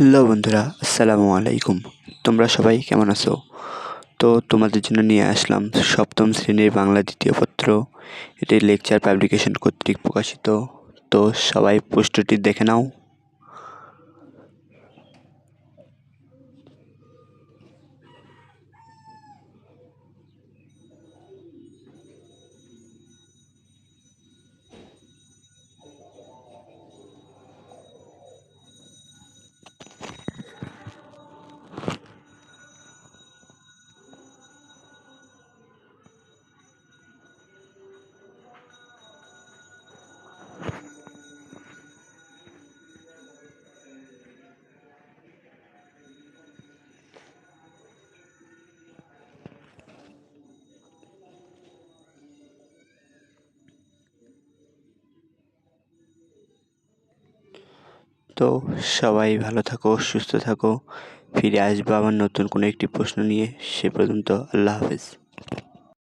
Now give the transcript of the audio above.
Hello বন্ধুরা, আসসালামু আলাইকুম। তোমরা সবাই কেমন আছো? তো তোমাদের জন্য নিয়ে আসলাম সপ্তম শ্রেণির বাংলা দ্বিতীয় পত্র। এটি লেকচার পাবলিকেশন কর্তৃক প্রকাশিত। তো সবাই পোস্টটি দেখে নাও। তো সবাই ভালো থাকো, সুস্থ থাকো। ফিরে আসব আবার নতুন কোনো একটি প্রশ্ন নিয়ে। সে পর্যন্ত আল্লাহ হাফেজ।